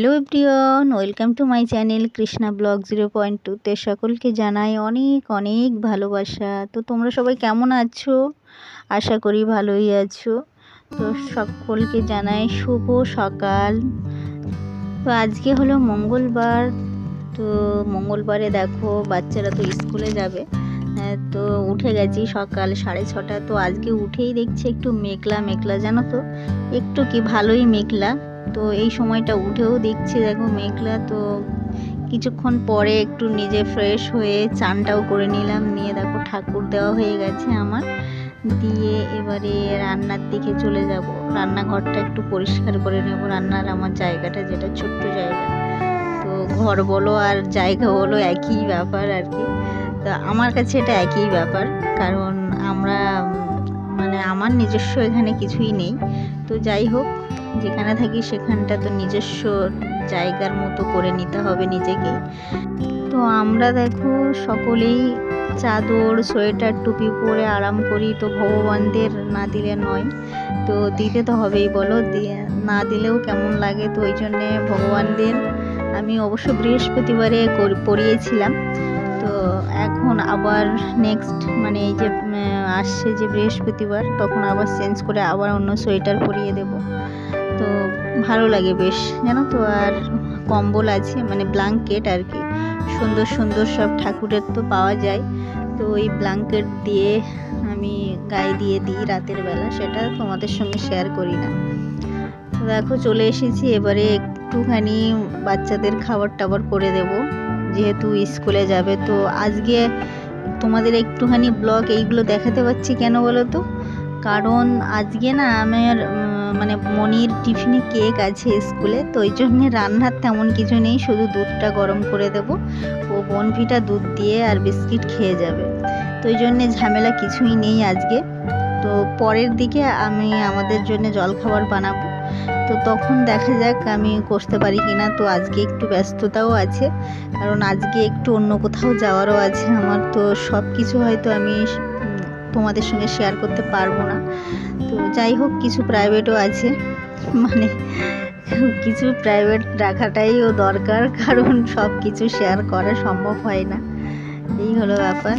Hello everyone welcome to my channel Krishna blog zero point টুতে সকলকে জানাই অনেক অনেক ভালোবাসা। তো তোমরা সবাই কেমন আছো? আশা করি ভালোই আছো। তো সকলকে জানাই শুভ সকাল। তো আজকে হলো মঙ্গলবার। তো মঙ্গলবারে দেখো বাচ্চারা তো স্কুলে যাবে। হ্যাঁ, তো উঠে গেছি সকাল সাড়ে ছটা। তো আজকে উঠেই দেখছি একটু মেঘলা মেঘলা জানো তো? একটু কি ভালোই মেঘলা। তো এই সময়টা উঠেও দেখছি, দেখো মেঘলা, তো কিছুক্ষণ পরে একটু নিজে ফ্রেশ হয়ে চানটাও করে নিলাম, নিয়ে দেখো ঠাকুর দেওয়া হয়ে গেছে আমার। দিয়ে এবারে রান্নার দিকে চলে যাব। রান্নাঘরটা একটু পরিষ্কার করে নেব, রান্নার আমার জায়গাটা যেটা ছোট্ট জায়গা। তো ঘর বলো আর জায়গা বলো, একই ব্যাপার আর কি। তো আমার কাছে এটা একই ব্যাপার, কারণ আমরা মানে আমার নিজস্ব এখানে কিছুই নেই। তো যাই হোক যেখানে থাকি সেখানটা তো নিজস্ব জায়গার মতো করে নিতে হবে নিজেকে। তো আমরা দেখো সকলেই চাদর, সোয়েটার, টুপি পরে আরাম করি, তো ভগবানদের না দিলে নয়। তো দিতে তো হবেই বলো না দিলেও কেমন লাগে? তো ওই জন্যে ভগবানদের আমি অবশ্য বৃহস্পতিবারে পড়িয়েছিলাম। তো এখন আবার নেক্সট মানে এই যে আসছে যে বৃহস্পতিবার, তখন আবার চেঞ্জ করে আবার অন্য সোয়েটার পরিয়ে দেব। তো ভালো লাগে বেশ। জানো তো, আর কম্বল আছে মানে ব্ল্যাঙ্কেট আর কি। সুন্দর সুন্দর সব ঠাকুরের তো পাওয়া যায়। তো ওই ব্ল্যাঙ্কেট দিয়ে আমি গায়ে দিয়ে দিই রাতের বেলা, সেটা তোমাদের সঙ্গে শেয়ার করি না। তো দেখো, চলে এসেছি, এবারে একটুখানি বাচ্চাদের খাবার টাবার করে দেব। যেহেতু স্কুলে যাবে, তো আজকে তোমাদের একটুখানি ব্লগ এইগুলো দেখাতে পাচ্ছি কেন বলো তো? কারণ আজকে না, আমার মানে মনির টিফিনে কেক আছে স্কুলে, তো ওই জন্যে রান্নার তেমন কিছু নেই, শুধু দুধটা গরম করে দেব। ও বনভিটা দুধ দিয়ে আর বিস্কিট খেয়ে যাবে। তো ওই জন্যে ঝামেলা কিছুই নেই আজকে। তো পরের দিকে আমি আমাদের জন্য জলখাবার বানাবো। তো তখন দেখা যাক আমি করতে পারি কি না তো আজকে একটু ব্যস্ততাও আছে, কারণ আজকে একটু অন্য কোথাও যাওয়ারও আছে আমার। তো সব কিছু হয়তো আমি তোমাদের সঙ্গে শেয়ার করতে পারব না। তো যাই হোক, কিছু প্রাইভেটও আছে। মানে কিছু প্রাইভেট রাখাটাইও দরকার, কারণ সব কিছু শেয়ার করা সম্ভব হয় না। এই হলো ব্যাপার।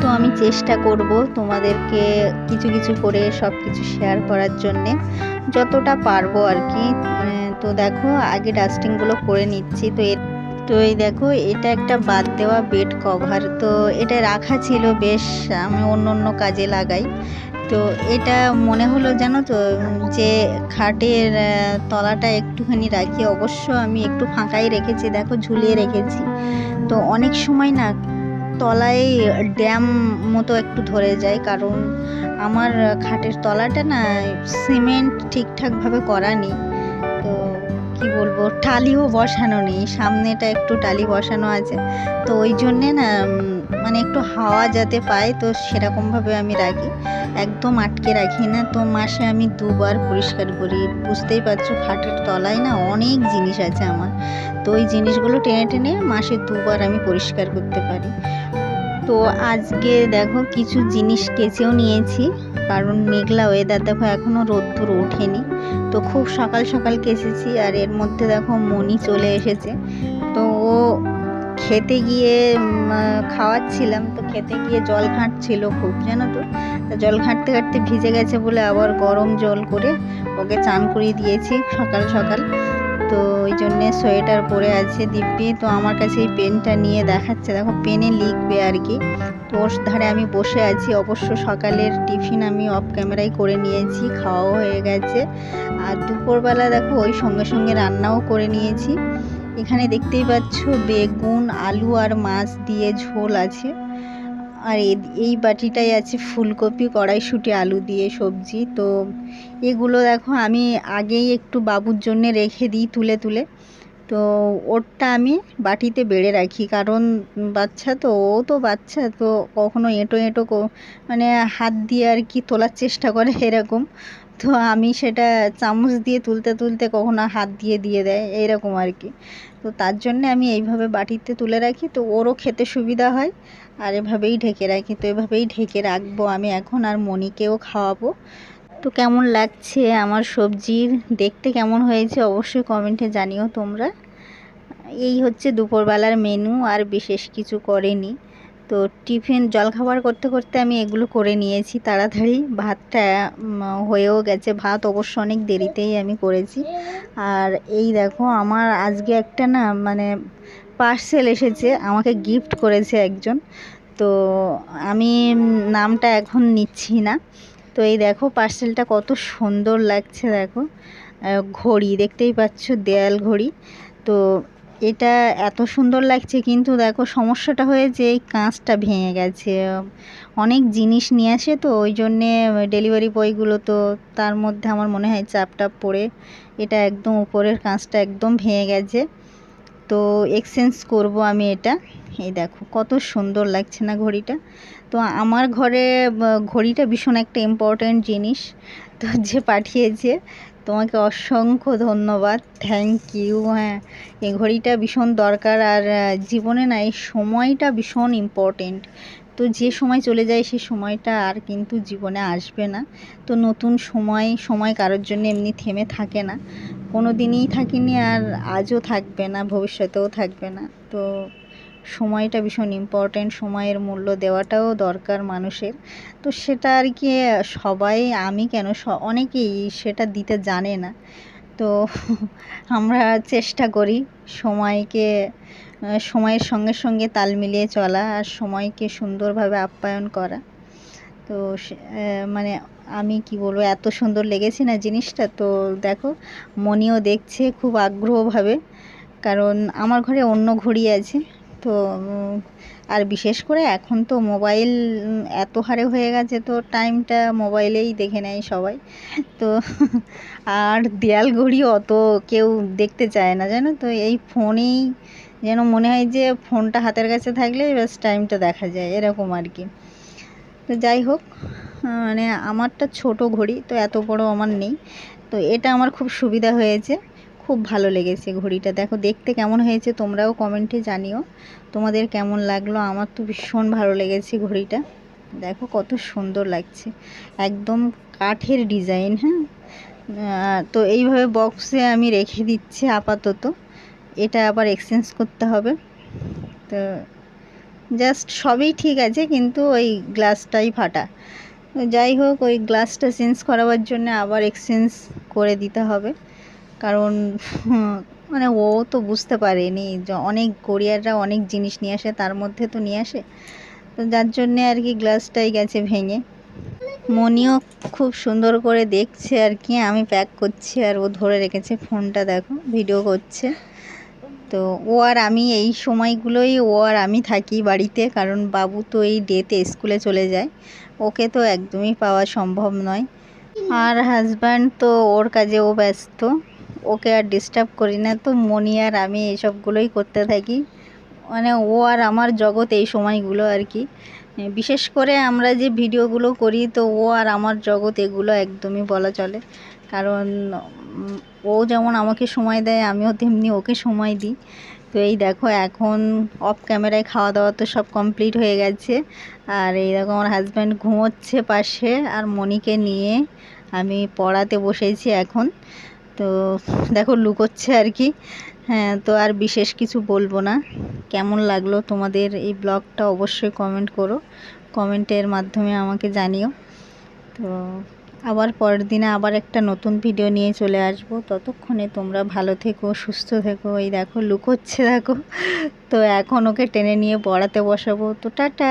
তো আমি চেষ্টা করব তোমাদেরকে কিছু কিছু করে সব কিছু শেয়ার করার জন্যে। যতটা পারব আর কি তো দেখো, আগে ডাস্টিংগুলো করে নিচ্ছি। তো এর, তো এই দেখো, এটা একটা বাদ দেওয়া বেড কভার তো এটা রাখা ছিল বেশ, আমি অন্য অন্য কাজে লাগাই। তো এটা মনে হলো জানো তো, যে খাটের তলাটা একটুখানি রাখি। অবশ্য আমি একটু ফাঁকাই রেখেছি, দেখো ঝুলিয়ে রেখেছি। তো অনেক সময় না তলায় ড্যাম মতো একটু ধরে যায়, কারণ আমার খাটের তলাটা না সিমেন্ট ঠিকঠাকভাবে করা নেই। কি বলব, টালিও বসানো নেই, সামনেটা একটু টালি বসানো আছে। তো ওই জন্যে না মানে একটু হাওয়া যাতে পায়, তো সেরকমভাবে আমি রাখি। একদম আটকে রাখি না, তো মাসে আমি দুবার পরিষ্কার করি। বুঝতেই পারছ, খাটের তলায় না অনেক জিনিস আছে আমার। তো ওই জিনিসগুলো টেনে টেনে মাসে দুবার আমি পরিষ্কার করতে পারি। তো আজকে দেখো কিছু জিনিস কেচেও নিয়েছি, কারণ মেঘলা ওয়েদার দেখো এখনও রোদ্দুর ওঠেনি। তো খুব সকাল সকাল কেচেছি, আর এর মধ্যে দেখো মনি চলে এসেছে। তো ও খেতে গিয়ে খাওয়াচ্ছিলাম, তো খেতে গিয়ে জল ঘাঁটছিল খুব, জানো তো? জল ঘাঁটতে ঘাঁটতে ভিজে গেছে বলে আবার গরম জল করে ওকে চান করিয়ে দিয়েছি সকাল সকাল। তো ওই জন্যে সোয়েটার পরে আছে দিব্যি। তো আমার কাছে এই পেনটা নিয়ে দেখাচ্ছে। দেখো, পেনে লিখবে আর কি। তো ওর ধারে আমি বসে আছি। অবশ্য সকালের টিফিন আমি অফ ক্যামেরায় করে নিয়েছি, খাওয়াও হয়ে গেছে। আর দুপুরবেলা দেখো, ওই সঙ্গে সঙ্গে রান্নাও করে নিয়েছি। এখানে দেখতেই পাচ্ছ, বেগুন, আলু আর মাছ দিয়ে ঝোল আছে। আর এই বাটিটাই আছে ফুলকপি, কড়াইশুঁটি, আলু দিয়ে সবজি। তো এগুলো দেখো আমি আগেই একটু বাবুর জন্যে রেখে দিই তুলে তুলে। তো ওরটা আমি বাটিতে বেড়ে রাখি, কারণ বাচ্চা তো, ও তো বাচ্চা, তো কখনো এঁটো এঁটো মানে হাত দিয়ে আর কি তোলার চেষ্টা করে এরকম। তো আমি সেটা চামচ দিয়ে তুলতে তুলতে কখনো হাত দিয়ে দিয়ে দেয় এইরকম আর কি। তো তার জন্যে আমি এইভাবে বাটিতে তুলে রাখি, তো ওরও খেতে সুবিধা হয়। আর এভাবেই ঢেকে রাখি। তো এভাবেই ঢেকে রাখব আমি এখন আর মনিকেও খাওয়াবো। তো কেমন লাগছে আমার সবজির? দেখতে কেমন হয়েছে অবশ্যই কমেন্টে জানিও তোমরা। এই হচ্ছে দুপুরবেলার মেনু আর বিশেষ কিছু করেনি। তো টিফিন জলখাবার করতে করতে আমি এগুলো করে নিয়েছি তাড়াতাড়ি। ভাতটা হয়েও গেছে। ভাত অবশ্য অনেক দেরিতেই আমি করেছি। আর এই দেখো আমার আজকে একটা না মানে পার্সেল এসেছে, আমাকে গিফট করেছে একজন। তো আমি নামটা এখন নিচ্ছি না। তো এই দেখো পার্সেলটা কত সুন্দর লাগছে দেখো। ঘড়ি, দেখতেই পাচ্ছ দেয়াল ঘড়ি। তো এটা এত সুন্দর লাগছে কিন্তু দেখো সমস্যাটা হয়েছে এই কাঁচটা ভেঙে গেছে। অনেক জিনিস নিয়ে আসে তো, ওই জন্যে ডেলিভারি বয়গুলো তো তার মধ্যে আমার মনে হয় চাপটাপ পড়ে। এটা একদম উপরের কাঁচটা একদম ভেঙে গেছে। তো এক্সচেঞ্জ করব আমি এটা। এই দেখো, কত সুন্দর লাগছে না ঘড়িটা। তো আমার ঘরে ঘড়িটা ভীষণ একটা ইম্পর্ট্যান্ট জিনিস। তো যে পাঠিয়েছে, তোমাকে অসংখ্য ধন্যবাদ। থ্যাংক ইউ হ্যাঁ। এই ঘড়িটা ভীষণ দরকার আর জীবনে না এই সময়টা ভীষণ ইম্পর্টেন্ট তো যে সময় চলে যায় সেই সময়টা আর কিন্তু জীবনে আসবে না। তো নতুন সময় সময় কারোর জন্য এমনি থেমে থাকে না। কোনো দিনই থাকিনি আর আজও থাকবে না, ভবিষ্যতেও থাকবে না। তো সময়টা ভীষণ ইম্পর্ট্যান্ট সময়ের মূল্য দেওয়াটাও দরকার মানুষের। তো সেটা আর কি সবাই, আমি কেন অনেকেই সেটা দিতে জানে না। তো আমরা চেষ্টা করি সময়কে, সময়ের সঙ্গে সঙ্গে তাল মিলিয়ে চলা আর সময়কে সুন্দরভাবে আপ্যায়ন করা। তো মানে আমি কি বলব, এত সুন্দর লেগেছে না জিনিসটা? তো দেখো, মনিও দেখছে খুব আগ্রহভাবে, কারণ আমার ঘরে অন্য ঘড়ি আছে, তো আর বিশেষ করে এখন তো মোবাইল এত হারে হয়ে গেছে তো টাইমটা মোবাইলেই দেখে নেয় সবাই। তো, আর দেয়াল ঘড়ি অত কেউ দেখতে চায় না, জানো? তো এই ফোনেই যেন মনে হয় যে ফোনটা হাতের কাছে থাকলে ব্যাস টাইমটা দেখা যায়, এরকম আর কি। তো যাই হোক মানে আমারটা ছোট ঘড়ি, তো এত বড় আমার নেই। তো এটা আমার খুব সুবিধা হয়েছে, খুব ভালো লেগেছে ঘড়িটা। দেখো, দেখতে কেমন হয়েছে তোমরাও কমেন্টে জানিও। তোমাদের কেমন লাগল? আমার তো ভীষণ ভালো লেগেছে ঘড়িটা। দেখো, কত সুন্দর লাগছে। একদম কাঠের ডিজাইন হ্যাঁ? তো এইভাবে বক্সে আমি রেখে দিচ্ছি আপাতত। এটা আবার এক্সচেঞ্জ করতে হবে। তো জাস্ট সবই ঠিক আছে, কিন্তু ওই গ্লাসটাই ফাটা। যাই হোক, ওই গ্লাসটা চেঞ্জ করাবার জন্য আবার এক্সচেঞ্জ করে দিতে হবে। কারণ মানে ও তো বুঝতে পারেনি যে অনেক কোরিয়াররা অনেক জিনিস নিয়ে আসে, তার মধ্যে তো নিয়ে আসে। তো যার জন্যে আর কি গ্লাসটাই গেছে ভেঙে। মনিও খুব সুন্দর করে দেখছে আর কি, আমি প্যাক করছি আর ও ধরে রেখেছে ফোনটা দেখো ভিডিও করছে। তো ও আর আমি এই সময়গুলোই ও আর আমি থাকি বাড়িতে, কারণ বাবু তো এই ডেতে স্কুলে চলে যায়। ওকে তো একদমই পাওয়া সম্ভব নয়। আর হাজব্যান্ড তো ওর কাজে ও ব্যস্ত। ওকে আর ডিস্টার্ব করি না। তো মনি আর আমি এইসবগুলোই করতে থাকি। মানে ও আর আমার জগৎ এই সময়গুলো আর কি। বিশেষ করে আমরা যে ভিডিওগুলো করি, তো ও আর আমার জগৎ এগুলো একদমই বলা চলে। কারণ ও যেমন আমাকে সময় দেয়, আমিও তেমনি ওকে সময় দিই। তো এই দেখো, এখন অফ ক্যামেরায় খাওয়া দাওয়া তো সব কমপ্লিট হয়ে গেছে। আর এই দেখো, আমার হাজব্যান্ড ঘুমোচ্ছে পাশে আর মনিকে নিয়ে আমি পড়াতে বসেছি এখন। তো দেখো, লুকোচ্ছে আর কি। হ্যাঁ তো আর বিশেষ কিছু বলব না। কেমন লাগল তোমাদের এই ব্লগটা অবশ্যই কমেন্ট করো। কমেন্টের মাধ্যমে আমাকে জানিও। তো আবার পরের দিনে আবার একটা নতুন ভিডিও নিয়ে চলে আসব। ততক্ষণে তোমরা ভালো থেকো, সুস্থ থেকো। এই দেখো, লুকোচ্ছে, দেখো। তো এখন ওকে টেনে নিয়ে পড়াতে বসাবো। তো টাটা!